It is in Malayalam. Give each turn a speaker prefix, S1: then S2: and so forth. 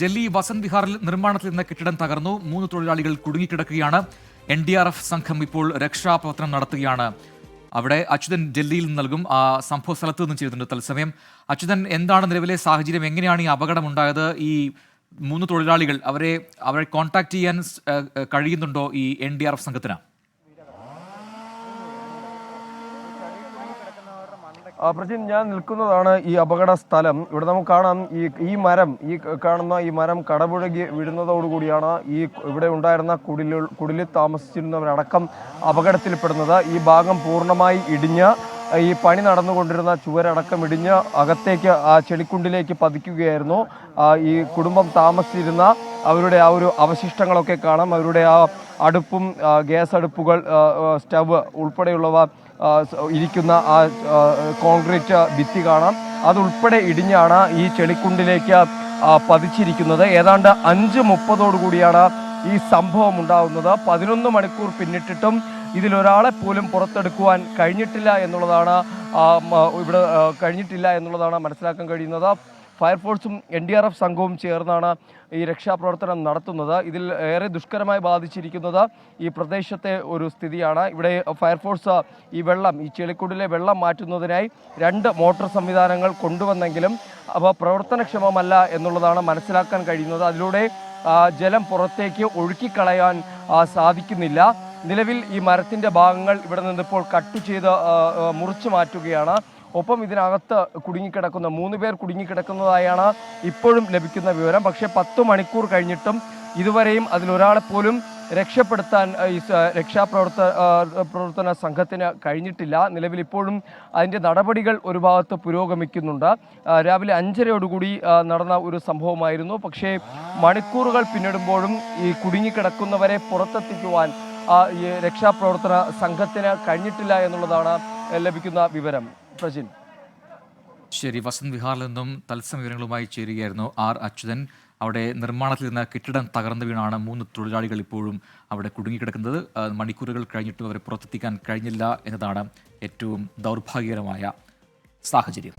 S1: ഡൽഹി വസന്ത് വിഹാറിൽ നിർമ്മാണത്തിൽ നിന്ന കെട്ടിടം തകർന്നു. മൂന്ന് തൊഴിലാളികൾ കുടുങ്ങിക്കിടക്കുകയാണ്. എൻ ഡി ആർ എഫ് സംഘം ഇപ്പോൾ രക്ഷാപ്രവർത്തനം നടത്തുകയാണ്. അവിടെ അച്യുതൻ ഡൽഹിയിൽ നിന്ന് നൽകും. ആ സംഭവ സ്ഥലത്ത് നിന്നും ചെയ്തിട്ടുണ്ട് തത്സമയം. അച്യുതൻ എന്താണ് നിലവിലെ സാഹചര്യം? എങ്ങനെയാണ് ഈ അപകടം ഉണ്ടായത് ഈ മൂന്ന് തൊഴിലാളികൾ അവരെ അവരെ കോൺടാക്ട് ചെയ്യാൻ കഴിയുന്നുണ്ടോ ഈ എൻ ഡി ആർ എഫ് സംഘത്തിന്?
S2: പ്രജിൻ ഞാൻ നിൽക്കുന്നതാണ് ഈ അപകട സ്ഥലം ഇവിടെ നമുക്ക് കാണാം ഈ ഈ മരം ഈ കാണുന്ന ഈ മരം കടപുഴകി വീഴുന്നതോടുകൂടിയാണ് ഈ ഇവിടെ ഉണ്ടായിരുന്ന കുടിലു കുടിലിൽ താമസിച്ചിരുന്നവരടക്കം അപകടത്തിൽപ്പെടുന്നത്. ഈ ഭാഗം പൂർണമായി ഇടിഞ്ഞ് ഈ പണി നടന്നുകൊണ്ടിരുന്ന ചുവരടക്കം ഇടിഞ്ഞ് അകത്തേക്ക് ആ ചെളിക്കുണ്ടിലേക്ക് പതിക്കുകയായിരുന്നു. ഈ കുടുംബം താമസിച്ചിരുന്ന അവരുടെ ആ ഒരു അവശിഷ്ടങ്ങളൊക്കെ കാണാം. അവരുടെ ആ അടുപ്പും ഗ്യാസ് അടുപ്പുകൾ സ്റ്റവ് ഉൾപ്പെടെയുള്ളവ ഇരിക്കുന്ന ആ കോൺക്രീറ്റ് ഭിത്തി കാണാം. അതുൾപ്പെടെ ഇടിഞ്ഞാണ് ഈ ചെളിക്കുണ്ടിലേക്ക് പതിച്ചിരിക്കുന്നത്. ഏതാണ്ട് അഞ്ച് മുപ്പതോടുകൂടിയാണ് ഈ സംഭവം ഉണ്ടാകുന്നത് പതിനൊന്ന് മണിക്കൂർ പിന്നിട്ടിട്ടും ഇതിലൊരാളെ പോലും പുറത്തെടുക്കുവാൻ കഴിഞ്ഞിട്ടില്ല എന്നുള്ളതാണ് ഇവിടെ കഴിഞ്ഞിട്ടില്ല എന്നുള്ളതാണ് മനസ്സിലാക്കാൻ കഴിയുന്നത്. ഫയർഫോഴ്സും എൻ ഡി ആർ എഫ് സംഘവും ചേർന്നാണ് ഈ രക്ഷാപ്രവർത്തനം നടത്തുന്നത്. ഇതിൽ ഏറെ ദുഷ്കരമായി ബാധിച്ചിരിക്കുന്നത് ഈ പ്രദേശത്തെ ഒരു സ്ഥിതിയാണ്. ഇവിടെ ഫയർഫോഴ്സ് ഈ വെള്ളം ഈ ചെളിക്കുടിലെ വെള്ളം മാറ്റുന്നതിനായി രണ്ട് മോട്ടോർ സംവിധാനങ്ങൾ കൊണ്ടുവന്നെങ്കിലും അവ പ്രവർത്തനക്ഷമമല്ല എന്നുള്ളതാണ് മനസ്സിലാക്കാൻ കഴിയുന്നത്. അതിലൂടെ ജലം പുറത്തേക്ക് ഒഴുക്കിക്കളയാൻ സാധിക്കുന്നില്ല. നിലവിൽ ഈ മരത്തിന്റെ ഭാഗങ്ങൾ ഇവിടെ നിന്നിപ്പോൾ കട്ട് ചെയ്ത് മുറിച്ചു മാറ്റുകയാണ്. ഒപ്പം ഇതിനകത്ത് കുടുങ്ങിക്കിടക്കുന്ന മൂന്ന് പേർ കുടുങ്ങിക്കിടക്കുന്നതായാണ് ഇപ്പോഴും ലഭിക്കുന്ന വിവരം. പക്ഷേ പത്ത് മണിക്കൂർ കഴിഞ്ഞിട്ടും ഇതുവരെയും അതിലൊരാളെ പോലും രക്ഷപ്പെടുത്താൻ ഈ രക്ഷാപ്രവർത്ത പ്രവർത്തന സംഘത്തിന് കഴിഞ്ഞിട്ടില്ല. നിലവിൽ ഇപ്പോഴും അതിന്റെ നടപടികൾ ഒരു ഭാഗത്ത് പുരോഗമിക്കുന്നുണ്ട്. രാവിലെ അഞ്ചരയോടുകൂടി നടന്ന ഒരു സംഭവമായിരുന്നു. പക്ഷേ മണിക്കൂറുകൾ പിന്നിടുമ്പോഴും ഈ കുടുങ്ങിക്കിടക്കുന്നവരെ പുറത്തെത്തിക്കുവാൻ ഈ രക്ഷാപ്രവർത്തന സംഘത്തിന് കഴിഞ്ഞിട്ടില്ല എന്നുള്ളതാണ് ലഭിക്കുന്ന വിവരം. പ്രജിൻ.
S1: ശരി വസന്ത് വിഹാറിൽ നിന്നും തത്സമ വിവരങ്ങളുമായി ചേരുകയായിരുന്നു ആർ അച്യുതൻ. അവിടെ നിർമ്മാണത്തിൽ നിന്ന് കെട്ടിടം തകർന്നു വീണാണ് മൂന്ന് തൊഴിലാളികൾ ഇപ്പോഴും അവിടെ കുടുങ്ങിക്കിടക്കുന്നത്. മണിക്കൂറുകൾ കഴിഞ്ഞിട്ടും അവരെ പുറത്തെത്തിക്കാൻ കഴിഞ്ഞില്ല എന്നതാണ് ഏറ്റവും ദൗർഭാഗ്യകരമായ സാഹചര്യം.